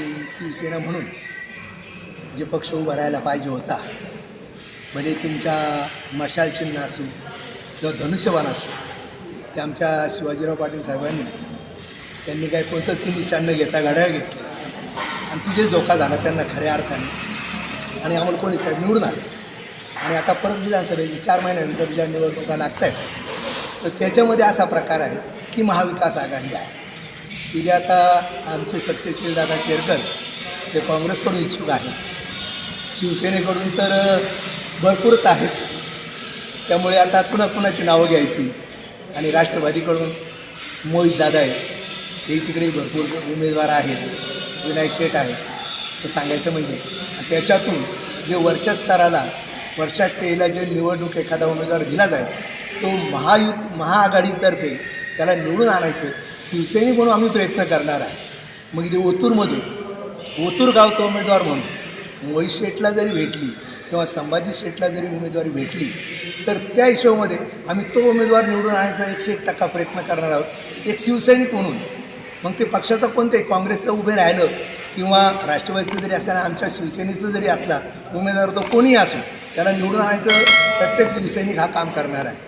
म्हणजे जे पक्ष उभा राहायला पाहिजे होता भले तुमच्या मशाल चिन्ह असू किंवा धनुष्यबाण असू ते आमच्या शिवाजीराव पाटील साहेबांनी त्यांनी काय कोणतं ती निशाण न घेता घड्याळ घेतली. आणि तिथे धोका झाला त्यांना खऱ्या अर्थाने. आणि आम्हाला कोणी साहेब निवडून आले. आणि आता परत विधानसभेची चार महिन्यानंतर ज्या निवडणुका लागत आहेत तर त्याच्यामध्ये असा प्रकार आहे की महाविकास आघाडी आहे. तिथे आता आमचे सत्यशील दादा शेरकर ते काँग्रेसकडून इच्छुक आहेत. शिवसेनेकडून तर भरपूरच आहेत. त्यामुळे आता कुणा कुणाची नावं घ्यायची. आणि राष्ट्रवादीकडून मोहित दादा आहे ते तिकडे भरपूर उमेदवार आहेत. विनायक शेठ आहेत. तर सांगायचं म्हणजे त्याच्यातून जे वरच्या स्तराला वरच्या टेला जे निवडणूक एखादा उमेदवार दिला जाईल तो महायुत महाआघाडीतर्फे त्याला निवडून आणायचं. शिवसैनिक म्हणून आम्ही प्रयत्न करणार आहे. मग इथे ओतूरमधून ओतूर गावचा उमेदवार म्हणून मोहित शेठला जरी भेटली किंवा संभाजी शेठला जरी उमेदवारी भेटली तर त्या हिशोबामध्ये आम्ही तो उमेदवार निवडून आणायचा एकशे एक टक्का प्रयत्न करणार आहोत. एक शिवसैनिक म्हणून. मग ते पक्षाचं कोणते काँग्रेसचं उभे राहिलं किंवा राष्ट्रवादीचं जरी असताना आमच्या शिवसेनेचं जरी असला उमेदवार तो कोणीही असो त्याला निवडून आणायचं प्रत्येक शिवसैनिक हा काम करणार आहे.